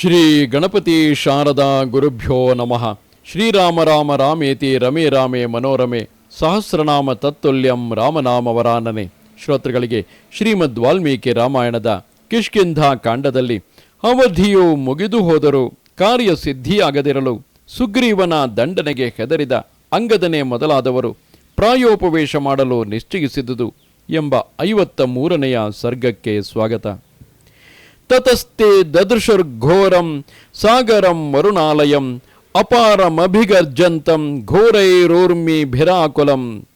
ಶ್ರೀ ಗಣಪತಿ ಶಾರದಾ ಗುರುಭ್ಯೋ ನಮಃ. ಶ್ರೀರಾಮ ರಾಮ ರಾಮೇತಿ ರಮೇ ರಾಮೇ ಮನೋರಮೆ. ಸಹಸ್ರನಾಮ ತತ್ತುಲ್ಯಂ ರಾಮನಾಮ ವರಾನನೆ. ಶ್ರೋತೃಗಳಿಗೆ ಶ್ರೀಮದ್ ವಾಲ್ಮೀಕಿ ರಾಮಾಯಣದ ಕಿಷ್ಕಿಂಧ ಕಾಂಡದಲ್ಲಿ ಅವಧಿಯು ಮುಗಿದು ಹೋದರೂ ಕಾರ್ಯ ಸಿದ್ಧಿಯಾಗದಿರಲು ಸುಗ್ರೀವನ ದಂಡನೆಗೆ ಹೆದರಿದ ಅಂಗದನೆ ಮೊದಲಾದವರು ಪ್ರಾಯೋಪವೇಶ ಮಾಡಲು ನಿಶ್ಚಯಿಸಿದುದು ಎಂಬ ಐವತ್ತ ಮೂರನೆಯ ಸರ್ಗಕ್ಕೆ ಸ್ವಾಗತ. ತತಸ್ತೆ ದದೃಶುರ್ಘೋರಂ ಸಾಗರಂ ವರುಣಾಲಯಂ ಅಪಾರಮಭಿಗರ್ಜಂತಂ ಘೋರೈರೋರ್ಮಿ ಭಿರಾಕುಲಂ.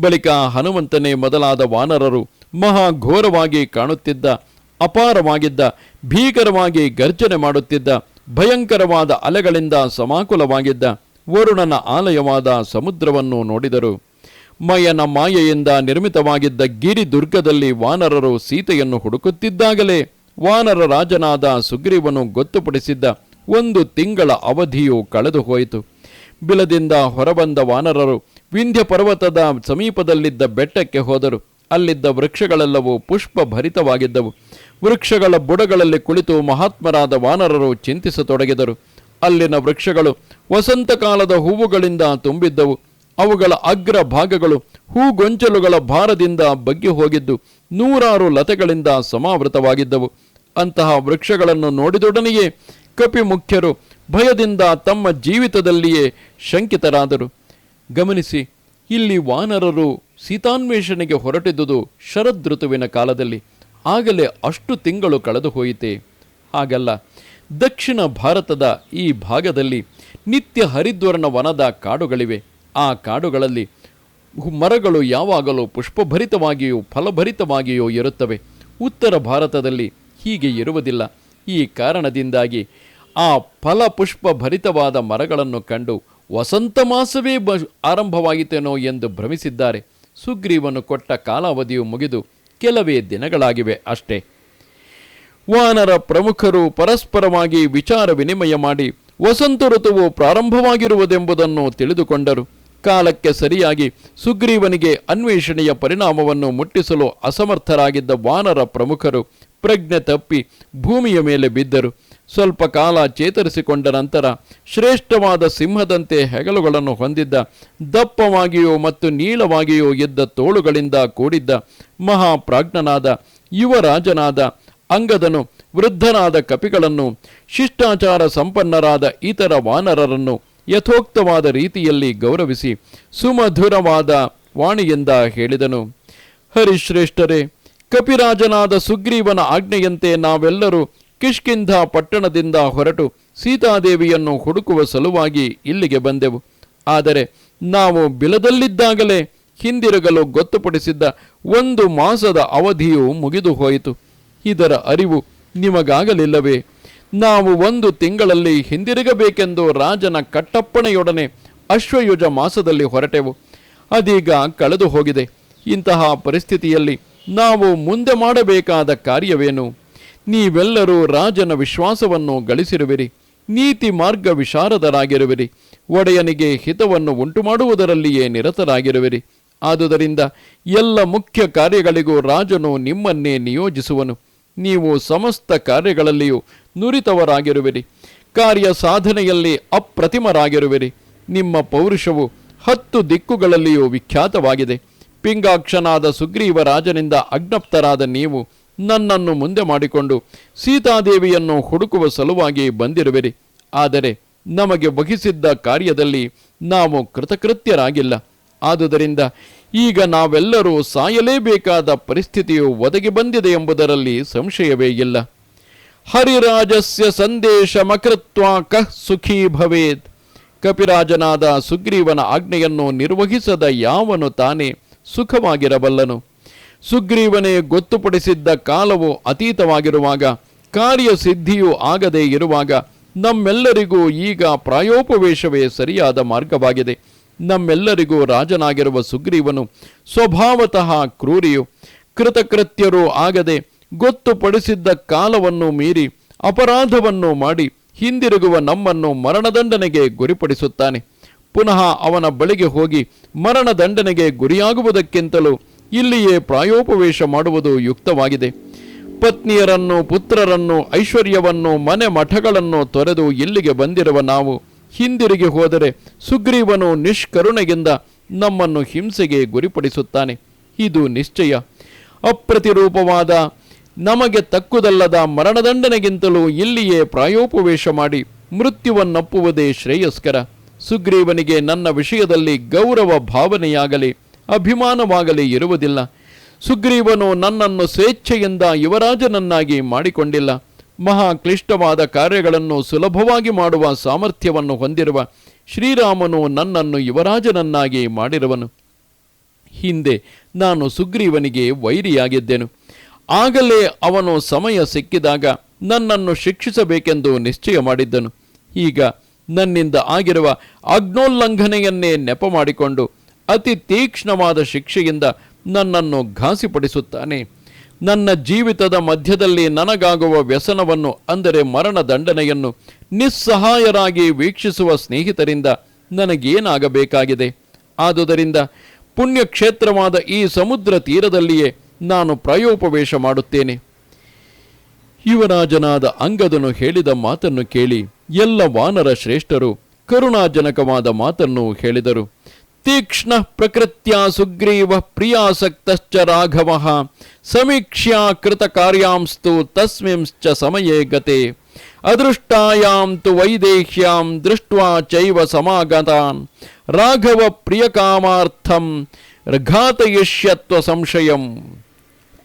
ಬಳಿಕ ಹನುಮಂತನೇ ಮೊದಲಾದ ವಾನರರು ಮಹಾಘೋರವಾಗಿ ಕಾಣುತ್ತಿದ್ದ, ಅಪಾರವಾಗಿದ್ದ, ಭೀಕರವಾಗಿ ಗರ್ಜನೆ ಮಾಡುತ್ತಿದ್ದ, ಭಯಂಕರವಾದ ಅಲೆಗಳಿಂದ ಸಮಾಕುಲವಾಗಿದ್ದ ವರುಣನ ಆಲಯವಾದ ಸಮುದ್ರವನ್ನು ನೋಡಿದರು. ಮಯನ ಮಾಯೆಯಿಂದ ನಿರ್ಮಿತವಾಗಿದ್ದ ಗಿರಿ ದುರ್ಗದಲ್ಲಿ ವಾನರರು ಸೀತೆಯನ್ನು ಹುಡುಕುತ್ತಿದ್ದಾಗಲೇ ವಾನರ ರಾಜನಾದ ಸುಗ್ರೀವನು ಗೊತ್ತುಪಡಿಸಿದ್ದ ಒಂದು ತಿಂಗಳ ಅವಧಿಯು ಕಳೆದು ಹೋಯಿತು. ಬಿಲದಿಂದ ಹೊರಬಂದ ವಾನರರು ವಿಂಧ್ಯ ಪರ್ವತದ ಸಮೀಪದಲ್ಲಿದ್ದ ಬೆಟ್ಟಕ್ಕೆ ಹೋದರು. ಅಲ್ಲಿದ್ದ ವೃಕ್ಷಗಳೆಲ್ಲವೂ ಪುಷ್ಪ ಭರಿತವಾಗಿದ್ದವು ವೃಕ್ಷಗಳ ಬುಡಗಳಲ್ಲಿ ಕುಳಿತು ಮಹಾತ್ಮರಾದ ವಾನರರು ಚಿಂತಿಸತೊಡಗಿದರು. ಅಲ್ಲಿನ ವೃಕ್ಷಗಳು ವಸಂತಕಾಲದ ಹೂವುಗಳಿಂದ ತುಂಬಿದ್ದವು. ಅವುಗಳ ಅಗ್ರ ಭಾಗಗಳು ಹೂಗೊಂಚಲುಗಳ ಭಾರದಿಂದ ಬಗ್ಗಿ ಹೋಗಿದ್ದು ನೂರಾರು ಲತೆಗಳಿಂದ ಸಮಾವೃತವಾಗಿದ್ದವು. ಅಂತಹ ವೃಕ್ಷಗಳನ್ನು ನೋಡಿದೊಡನೆಯೇ ಕಪಿ ಮುಖ್ಯರು ಭಯದಿಂದ ತಮ್ಮ ಜೀವಿತದಲ್ಲಿಯೇ ಶಂಕಿತರಾದರು. ಗಮನಿಸಿ, ಇಲ್ಲಿ ವಾನರರು ಸೀತಾನ್ವೇಷಣೆಗೆ ಹೊರಟಿದ್ದುದು ಶರದೃತುವಿನ ಕಾಲದಲ್ಲಿ. ಆಗಲೇ ಅಷ್ಟು ತಿಂಗಳು ಕಳೆದು ಹೋಯಿತೆ. ಹಾಗಲ್ಲ, ದಕ್ಷಿಣ ಭಾರತದ ಈ ಭಾಗದಲ್ಲಿ ನಿತ್ಯ ಹರಿದ್ವರ್ಣ ವನದ ಕಾಡುಗಳಿವೆ. ಆ ಕಾಡುಗಳಲ್ಲಿ ಮರಗಳು ಯಾವಾಗಲೂ ಪುಷ್ಪಭರಿತವಾಗಿಯೂ ಫಲಭರಿತವಾಗಿಯೂ ಇರುತ್ತವೆ. ಉತ್ತರ ಭಾರತದಲ್ಲಿ ಹೀಗೆ ಇರುವುದಿಲ್ಲ. ಈ ಕಾರಣದಿಂದಾಗಿ ಆ ಫಲ ಪುಷ್ಪ ಭರಿತವಾದ ಮರಗಳನ್ನು ಕಂಡು ವಸಂತ ಮಾಸವೇ ಬ ಆರಂಭವಾಯಿತೇನೋ ಎಂದು ಭ್ರಮಿಸಿದ್ದಾರೆ. ಸುಗ್ರೀವನು ಕೊಟ್ಟ ಕಾಲಾವಧಿಯು ಮುಗಿದು ಕೆಲವೇ ದಿನಗಳಾಗಿವೆ ಅಷ್ಟೇ. ವಾನರ ಪ್ರಮುಖರು ಪರಸ್ಪರವಾಗಿ ವಿಚಾರ ವಿನಿಮಯ ಮಾಡಿ ವಸಂತ ಋತುವು ಪ್ರಾರಂಭವಾಗಿರುವುದೆಂಬುದನ್ನು ತಿಳಿದುಕೊಂಡರು. ಕಾಲಕ್ಕೆ ಸರಿಯಾಗಿ ಸುಗ್ರೀವನಿಗೆ ಅನ್ವೇಷಣೆಯ ಪರಿಣಾಮವನ್ನು ಮುಟ್ಟಿಸಲು ಅಸಮರ್ಥರಾಗಿದ್ದ ವಾನರ ಪ್ರಮುಖರು ಪ್ರಜ್ಞೆ ತಪ್ಪಿ ಭೂಮಿಯ ಮೇಲೆ ಬಿದ್ದರು. ಸ್ವಲ್ಪ ಕಾಲ ಚೇತರಿಸಿಕೊಂಡ ನಂತರ ಶ್ರೇಷ್ಠವಾದ ಸಿಂಹದಂತೆ ಹೆಗಲುಗಳನ್ನು ಹೊಂದಿದ್ದ, ದಪ್ಪವಾಗಿಯೋ ಮತ್ತು ನೀಳವಾಗಿಯೋ ಇದ್ದ ತೋಳುಗಳಿಂದ ಕೂಡಿದ್ದ ಮಹಾಪ್ರಾಜ್ಞನಾದ ಯುವರಾಜನಾದ ಅಂಗದನು ವೃದ್ಧನಾದ ಕಪಿಗಳನ್ನು, ಶಿಷ್ಟಾಚಾರ ಸಂಪನ್ನರಾದ ಇತರ ವಾನರರನ್ನು ಯಥೋಕ್ತವಾದ ರೀತಿಯಲ್ಲಿ ಗೌರವಿಸಿ ಸುಮಧುರವಾದ ವಾಣಿಯಿಂದ ಹೇಳಿದನು. ಹರಿಶ್ರೇಷ್ಠರೇ, ಕಪಿರಾಜನಾದ ಸುಗ್ರೀವನ ಆಜ್ಞೆಯಂತೆ ನಾವೆಲ್ಲರೂ ಕಿಷ್ಕಿಂಧ ಪಟ್ಟಣದಿಂದ ಹೊರಟು ಸೀತಾದೇವಿಯನ್ನು ಹುಡುಕುವ ಸಲುವಾಗಿ ಇಲ್ಲಿಗೆ ಬಂದೆವು. ಆದರೆ ನಾವು ಬಿಲದಲ್ಲಿದ್ದಾಗಲೇ ಹಿಂದಿರುಗಲು ಗೊತ್ತುಪಡಿಸಿದ್ದ ಒಂದು ಮಾಸದ ಅವಧಿಯು ಮುಗಿದು ಹೋಯಿತು. ಇದರ ಅರಿವು ನಿಮಗಾಗಲಿಲ್ಲವೇ? ನಾವು ಒಂದು ತಿಂಗಳಲ್ಲಿ ಹಿಂದಿರುಗಬೇಕೆಂದು ರಾಜನ ಕಟ್ಟಪ್ಪಣೆಯೊಡನೆ ಅಶ್ವಯುಜ ಮಾಸದಲ್ಲಿ ಹೊರಟೆವು. ಅದೀಗ ಕಳೆದು ಹೋಗಿದೆ. ಇಂತಹ ಪರಿಸ್ಥಿತಿಯಲ್ಲಿ ನಾವು ಮುಂದೆ ಮಾಡಬೇಕಾದ ಕಾರ್ಯವೇನು? ನೀವೆಲ್ಲರೂ ರಾಜನ ವಿಶ್ವಾಸವನ್ನು ಗಳಿಸಿರುವಿರಿ. ನೀತಿ ಮಾರ್ಗ ವಿಶಾರದರಾಗಿರುವಿರಿ. ಒಡೆಯನಿಗೆ ಹಿತವನ್ನು ಉಂಟು ಮಾಡುವುದರಲ್ಲಿಯೇ ನಿರತರಾಗಿರುವಿರಿ. ಆದುದರಿಂದ ಎಲ್ಲ ಮುಖ್ಯ ಕಾರ್ಯಗಳಿಗೂ ರಾಜನು ನಿಮ್ಮನ್ನೇ ನಿಯೋಜಿಸುವನು. ನೀವು ಸಮಸ್ತ ಕಾರ್ಯಗಳಲ್ಲಿಯೂ ನುರಿತವರಾಗಿರುವಿರಿ. ಕಾರ್ಯ ಸಾಧನೆಯಲ್ಲಿ ಅಪ್ರತಿಮರಾಗಿರುವಿರಿ. ನಿಮ್ಮ ಪೌರುಷವು ಹತ್ತು ದಿಕ್ಕುಗಳಲ್ಲಿಯೂ ವಿಖ್ಯಾತವಾಗಿದೆ. ಪಿಂಗಾಕ್ಷನಾದ ಸುಗ್ರೀವ ರಾಜನಿಂದ ಅಜ್ಞಪ್ತರಾದ ನೀವು ನನ್ನನ್ನು ಮುಂದೆ ಮಾಡಿಕೊಂಡು ಸೀತಾದೇವಿಯನ್ನು ಹುಡುಕುವ ಸಲುವಾಗಿ ಬಂದಿರುವಿರಿ. ಆದರೆ ನಮಗೆ ವಹಿಸಿದ್ದ ಕಾರ್ಯದಲ್ಲಿ ನಾವು ಕೃತಕೃತ್ಯರಾಗಿಲ್ಲ. ಆದುದರಿಂದ ಈಗ ನಾವೆಲ್ಲರೂ ಸಾಯಲೇಬೇಕಾದ ಪರಿಸ್ಥಿತಿಯು ಒದಗಿ ಬಂದಿದೆ ಎಂಬುದರಲ್ಲಿ ಸಂಶಯವೇ ಇಲ್ಲ. ಹರಿರಾಜಸ್ಯ ಸಂದೇಶ ಮಕೃತ್ವ ಕಃ ಸುಖೀ ಭವೇತ್. ಕಪಿರಾಜನಾದ ಸುಗ್ರೀವನ ಆಜ್ಞೆಯನ್ನು ನಿರ್ವಹಿಸದ ಯಾವನು ತಾನೇ ಸುಖವಾಗಿರಬಲ್ಲನು. ಸುಗ್ರೀವನೇ ಗೊತ್ತುಪಡಿಸಿದ್ದ ಕಾಲವು ಅತೀತವಾಗಿರುವಾಗ, ಕಾರ್ಯಸಿದ್ಧಿಯೂ ಆಗದೇ ಇರುವಾಗ ನಮ್ಮೆಲ್ಲರಿಗೂ ಈಗ ಪ್ರಾಯೋಪವೇಶವೇ ಸರಿಯಾದ ಮಾರ್ಗವಾಗಿದೆ. ನಮ್ಮೆಲ್ಲರಿಗೂ ರಾಜನಾಗಿರುವ ಸುಗ್ರೀವನು ಸ್ವಭಾವತಃ ಕ್ರೂರಿಯು, ಕೃತಕೃತ್ಯರೂ ಆಗದೆ ಗೊತ್ತುಪಡಿಸಿದ್ದ ಕಾಲವನ್ನು ಮೀರಿ ಅಪರಾಧವನ್ನು ಮಾಡಿ ಹಿಂದಿರುಗುವ ನಮ್ಮನ್ನು ಮರಣದಂಡನೆಗೆ ಗುರಿಪಡಿಸುತ್ತಾನೆ. ಪುನಃ ಅವನ ಬಳಿಗೆ ಹೋಗಿ ಮರಣದಂಡನೆಗೆ ಗುರಿಯಾಗುವುದಕ್ಕಿಂತಲೂ ಇಲ್ಲಿಯೇ ಪ್ರಾಯೋಪವೇಶ ಮಾಡುವುದು ಯುಕ್ತವಾಗಿದೆ. ಪತ್ನಿಯರನ್ನು, ಪುತ್ರರನ್ನು, ಐಶ್ವರ್ಯವನ್ನು, ಮನೆ ಮಠಗಳನ್ನು ತೊರೆದು ಇಲ್ಲಿಗೆ ಬಂದಿರುವ ನಾವು ಹಿಂದಿರುಗಿ ಹೋದರೆ ಸುಗ್ರೀವನು ನಿಷ್ಕರುಣೆಯಿಂದ ನಮ್ಮನ್ನು ಹಿಂಸೆಗೆ ಗುರಿಪಡಿಸುತ್ತಾನೆ. ಇದು ನಿಶ್ಚಯ. ಅಪ್ರತಿರೂಪವಾದ ನಮಗೆ ತಕ್ಕುದಲ್ಲದ ಮರಣದಂಡನೆಗಿಂತಲೂ ಇಲ್ಲಿಯೇ ಪ್ರಾಯೋಪವೇಶ ಮಾಡಿ ಮೃತ್ಯುವನ್ನಪ್ಪುವುದೇ ಶ್ರೇಯಸ್ಕರ. ಸುಗ್ರೀವನಿಗೆ ನನ್ನ ವಿಷಯದಲ್ಲಿ ಗೌರವ ಭಾವನೆಯಾಗಲಿ, ಅಭಿಮಾನವಾಗಲಿ ಇರುವುದಿಲ್ಲ. ಸುಗ್ರೀವನು ನನ್ನನ್ನು ಸ್ವೇಚ್ಛೆಯಿಂದ ಯುವರಾಜನನ್ನಾಗಿ ಮಾಡಿಕೊಂಡಿಲ್ಲ. ಮಹಾ ಕ್ಲಿಷ್ಟವಾದ ಕಾರ್ಯಗಳನ್ನು ಸುಲಭವಾಗಿ ಮಾಡುವ ಸಾಮರ್ಥ್ಯವನ್ನು ಹೊಂದಿರುವ ಶ್ರೀರಾಮನು ನನ್ನನ್ನು ಯುವರಾಜನನ್ನಾಗಿ ಮಾಡಿರುವನು. ಹಿಂದೆ ನಾನು ಸುಗ್ರೀವನಿಗೆ ವೈರಿಯಾಗಿದ್ದೆನು. ಆಗಲೇ ಅವನು ಸಮಯ ಸಿಕ್ಕಿದಾಗ ನನ್ನನ್ನು ಶಿಕ್ಷಿಸಬೇಕೆಂದು ನಿಶ್ಚಯ ಮಾಡಿದ್ದನು. ಈಗ ನನ್ನಿಂದ ಆಗಿರುವ ಅಗ್ನೋಲ್ಲಂಘನೆಯನ್ನೇ ನೆಪ ಮಾಡಿಕೊಂಡು ಅತಿ ತೀಕ್ಷ್ಣವಾದ ಶಿಕ್ಷೆಯಿಂದ ನನ್ನನ್ನು ಘಾಸಿಪಡಿಸುತ್ತಾನೆ. ನನ್ನ ಜೀವಿತದ ಮಧ್ಯದಲ್ಲಿ ನನಗಾಗುವ ವ್ಯಸನವನ್ನು, ಅಂದರೆ ಮರಣ ದಂಡನೆಯನ್ನು, ನಿಸ್ಸಹಾಯರಾಗಿ ವೀಕ್ಷಿಸುವ ಸ್ನೇಹಿತರಿಂದ ನನಗೇನಾಗಬೇಕಾಗಿದೆ? ಆದುದರಿಂದ ಪುಣ್ಯಕ್ಷೇತ್ರವಾದ ಈ ಸಮುದ್ರ ತೀರದಲ್ಲಿಯೇ ನಾನು ಪ್ರಾಯೋಪವೇಶ ಮಾಡುತ್ತೇನೆ. ಯುವರಾಜನಾದ ಅಂಗದನು ಹೇಳಿದ ಮಾತನ್ನು ಕೇಳಿ ಎಲ್ಲ ವಾನರ ಶ್ರೇಷ್ಠರು, ಕರುಣಾಜನಕವಾದ ಮಾತನ್ನು ಹೇಳಿದರು. ತೀಕ್ಷ್ಣ ಪ್ರಕೃತ್ಯ ಸುಗ್ರೀವ ಪ್ರಿಯಾಸಕ್ತಶ್ಚ ರಾಘವ ಸಮೀಕ್ಷ್ಯಾ ಕೃತ ಕಾರ್ಯಾಂಸ್ತು ತಸ್ಮಿಂಶ್ಚ ಸಮಯೇ ಗತೆ. ಅದೃಷ್ಟಾಯಾಂ ತು ವೈದೇಹ್ಯಾಂ ದೃಷ್ಟ್ವಾ ಚೈವ ಸಮಾಗತಾನ್. ರಾಘವ ಪ್ರಿಯಕಾಮಾರ್ಥಂ ಘಾತಯಿಷ್ಯತ್ವ ಸಂಶಯಂ.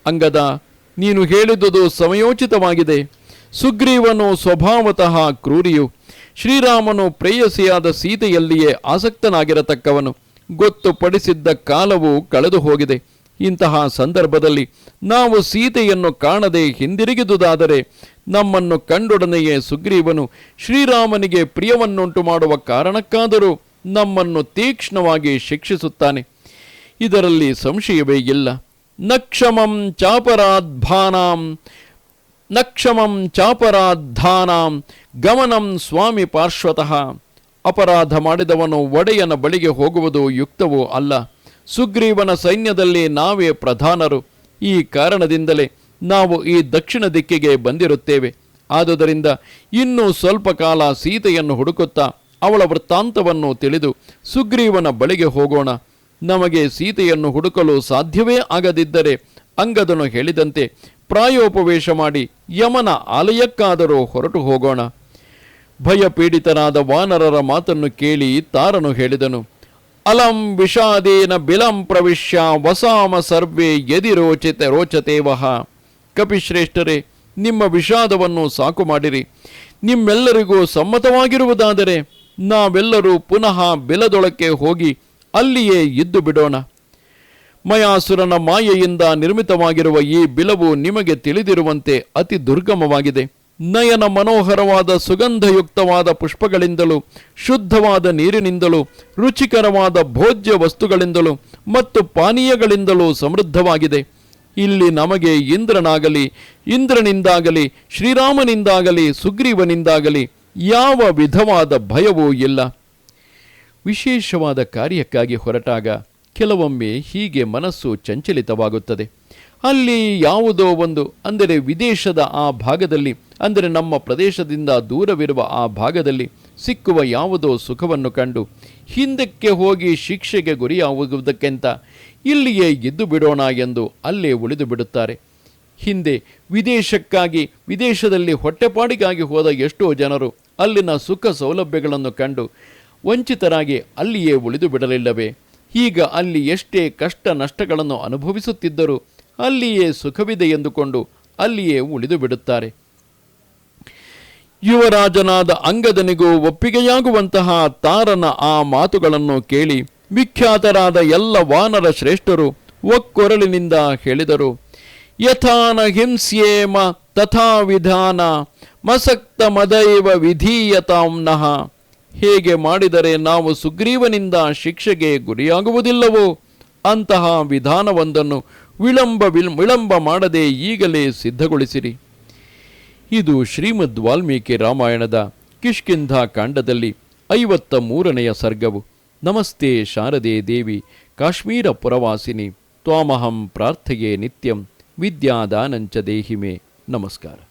ಅಂಗದ, ನೀನು ಹೇಳಿದುದು ಸಮಯೋಚಿತವಾಗಿದೆ. ಸುಗ್ರೀವನು ಸ್ವಭಾವತಃ ಕ್ರೂರಿಯು. ಶ್ರೀರಾಮನು ಪ್ರೇಯಸಿಯಾದ ಸೀತೆಯಲ್ಲಿಯೇ ಆಸಕ್ತನಾಗಿರತಕ್ಕವನು. ಗೊತ್ತುಪಡಿಸಿದ್ದ ಕಾಲವು ಕಳೆದು ಹೋಗಿದೆ. ಇಂತಹ ಸಂದರ್ಭದಲ್ಲಿ ನಾವು ಸೀತೆಯನ್ನು ಕಾಣದೆ ಹಿಂದಿರುಗಿದುದಾದರೆ ನಮ್ಮನ್ನು ಕಂಡೊಡನೆಯೇ ಸುಗ್ರೀವನು ಶ್ರೀರಾಮನಿಗೆ ಪ್ರಿಯವನ್ನುಂಟು ಮಾಡುವ ಕಾರಣಕ್ಕಾದರೂ ನಮ್ಮನ್ನು ತೀಕ್ಷ್ಣವಾಗಿ ಶಿಕ್ಷಿಸುತ್ತಾನೆ. ಇದರಲ್ಲಿ ಸಂಶಯವೇ ಇಲ್ಲ. ನಕ್ಷಮಂ ಚಾಪರಾಧಾನಾಂ ನಕ್ಷಮಂ ಚಾಪರಾಧಾನಾಂ ಗಮನಂ ಸ್ವಾಮಿ ಪಾರ್ಶ್ವತಃ. ಅಪರಾಧ ಮಾಡಿದವನು ಒಡೆಯನ ಬಳಿಗೆ ಹೋಗುವುದು ಯುಕ್ತವೂ ಅಲ್ಲ. ಸುಗ್ರೀವನ ಸೈನ್ಯದಲ್ಲಿ ನಾವೇ ಪ್ರಧಾನರು. ಈ ಕಾರಣದಿಂದಲೇ ನಾವು ಈ ದಕ್ಷಿಣ ದಿಕ್ಕಿಗೆ ಬಂದಿರುತ್ತೇವೆ. ಆದುದರಿಂದ ಇನ್ನೂ ಸ್ವಲ್ಪ ಕಾಲ ಸೀತೆಯನ್ನು ಹುಡುಕುತ್ತಾ ಅವಳ ವೃತ್ತಾಂತವನ್ನು ತಿಳಿದು ಸುಗ್ರೀವನ ಬಳಿಗೆ ಹೋಗೋಣ. ನಮಗೆ ಸೀತೆಯನ್ನು ಹುಡುಕಲು ಸಾಧ್ಯವೇ ಆಗದಿದ್ದರೆ ಅಂಗದನು ಹೇಳಿದಂತೆ ಪ್ರಾಯೋಪವೇಶ ಮಾಡಿ ಯಮನ ಆಲಯಕ್ಕಾದರೂ ಹೊರಟು ಹೋಗೋಣ. ಭಯಪೀಡಿತನಾದ ವಾನರರ ಮಾತನ್ನು ಕೇಳಿ ತಾರನು ಹೇಳಿದನು, ಅಲಂ ವಿಷಾದೇನ ಬಿಲಂ ಪ್ರವಿಶ್ಯ ವಸಾಮ ಸರ್ವೇ ಯದಿ ರೋಚತೆ ರೋಚತೇವಹ ಕಪಿಶ್ರೇಷ್ಠರೇ, ನಿಮ್ಮ ವಿಷಾದವನ್ನು ಸಾಕು ಮಾಡಿರಿ. ನಿಮ್ಮೆಲ್ಲರಿಗೂ ಸಮ್ಮತವಾಗಿರುವುದಾದರೆ ನಾವೆಲ್ಲರೂ ಪುನಃ ಬಿಲದೊಳಕ್ಕೆ ಹೋಗಿ ಅಲ್ಲಿಯೇ ಇದ್ದು ಬಿಡೋಣ. ಮಯಾಸುರನ ಮಾಯೆಯಿಂದ ನಿರ್ಮಿತವಾಗಿರುವ ಈ ಬಿಲವು ನಿಮಗೆ ತಿಳಿದಿರುವಂತೆ ಅತಿ ದುರ್ಗಮವಾಗಿದೆ. ನಯನ ಮನೋಹರವಾದ ಸುಗಂಧಯುಕ್ತವಾದ ಪುಷ್ಪಗಳಿಂದಲೂ, ಶುದ್ಧವಾದ ನೀರಿನಿಂದಲೂ, ರುಚಿಕರವಾದ ಭೋಜ್ಯ ವಸ್ತುಗಳಿಂದಲೂ ಮತ್ತು ಪಾನೀಯಗಳಿಂದಲೂ ಸಮೃದ್ಧವಾಗಿದೆ. ಇಲ್ಲಿ ನಮಗೆ ಇಂದ್ರನಾಗಲಿ, ಇಂದ್ರನಿಂದಾಗಲಿ, ಶ್ರೀರಾಮನಿಂದಾಗಲಿ, ಸುಗ್ರೀವನಿಂದಾಗಲಿ ಯಾವ ವಿಧವಾದ ಭಯವೂ ಇಲ್ಲ. ವಿಶೇಷವಾದ ಕಾರ್ಯಕ್ಕಾಗಿ ಹೊರಟಾಗ ಕೆಲವೊಮ್ಮೆ ಹೀಗೆ ಮನಸ್ಸು ಚಂಚಲಿತವಾಗುತ್ತದೆ. ಅಲ್ಲಿ ಯಾವುದೋ ಒಂದು, ಅಂದರೆ ವಿದೇಶದ ಆ ಭಾಗದಲ್ಲಿ, ಅಂದರೆ ನಮ್ಮ ಪ್ರದೇಶದಿಂದ ದೂರವಿರುವ ಆ ಭಾಗದಲ್ಲಿ ಸಿಕ್ಕುವ ಯಾವುದೋ ಸುಖವನ್ನು ಕಂಡು ಹಿಂದಕ್ಕೆ ಹೋಗಿ ಶಿಕ್ಷೆಗೆ ಗುರಿಯಾಗುವುದಕ್ಕಿಂತ ಇಲ್ಲಿಯೇ ಇದ್ದು ಬಿಡೋಣ ಎಂದು ಅಲ್ಲೇ ಉಳಿದು ಬಿಡುತ್ತಾರೆ. ಹಿಂದೆ ವಿದೇಶಕ್ಕಾಗಿ, ವಿದೇಶದಲ್ಲಿ ಹೊಟ್ಟೆಪಾಡಿಗಾಗಿ ಹೋದ ಎಷ್ಟೋ ಜನರು ಅಲ್ಲಿನ ಸುಖ ಸೌಲಭ್ಯಗಳನ್ನು ಕಂಡು ವಂಚಿತರಾಗಿ ಅಲ್ಲಿಯೇ ಉಳಿದು ಬಿಡಲಿಲ್ಲವೇ? ಈಗ ಅಲ್ಲಿ ಎಷ್ಟೇ ಕಷ್ಟ ನಷ್ಟಗಳನ್ನು ಅನುಭವಿಸುತ್ತಿದ್ದರೂ ಅಲ್ಲಿಯೇ ಸುಖವಿದೆ ಎಂದುಕೊಂಡು ಅಲ್ಲಿಯೇ ಉಳಿದು ಬಿಡುತ್ತಾರೆ. ಯುವರಾಜನಾದ ಅಂಗದನಿಗೂ ಒಪ್ಪಿಗೆಯಾಗುವಂತಹ ತಾರನ ಆ ಮಾತುಗಳನ್ನು ಕೇಳಿ ವಿಖ್ಯಾತರಾದ ಎಲ್ಲ ವಾನರ ಶ್ರೇಷ್ಠರು ಒಕ್ಕೊರಳಿನಿಂದ ಹೇಳಿದರು, ಯಥಾನ ಹಿಂಸ್ಯೇಮ ತಥಾ ವಿಧಾನ ಮಸಕ್ತ ಮದೈವ ವಿಧೀಯತಾಂನಃ ಹೇಗೆ ಮಾಡಿದರೆ ನಾವು ಸುಗ್ರೀವನಿಂದ ಶಿಕ್ಷೆಗೆ ಗುರಿಯಾಗುವುದಿಲ್ಲವೋ? ಅಂತಹ ವಿಧಾನವೊಂದನ್ನು ವಿಳಂಬ ವಿಳಂಬ ಮಾಡದೆ ಈಗಲೇ ಸಿದ್ಧಗೊಳಿಸಿರಿ. ಇದು ಶ್ರೀಮದ್ ವಾಲ್ಮೀಕಿ ರಾಮಾಯಣದ ಕಿಷ್ಕಿಂಧ ಕಾಂಡದಲ್ಲಿ ಐವತ್ತ ಮೂರನೆಯ ಸರ್ಗವು. ನಮಸ್ತೆ ಶಾರದೆ ದೇವಿ, ಕಾಶ್ಮೀರ ಪುರವಾಸಿನಿ, ತ್ವಾಮಹಂ ಪ್ರಾರ್ಥೆಯೇ ನಿತ್ಯಂ, ವಿದ್ಯಾದಾನಂಚ ದೇಹಿಮೆ. ನಮಸ್ಕಾರ.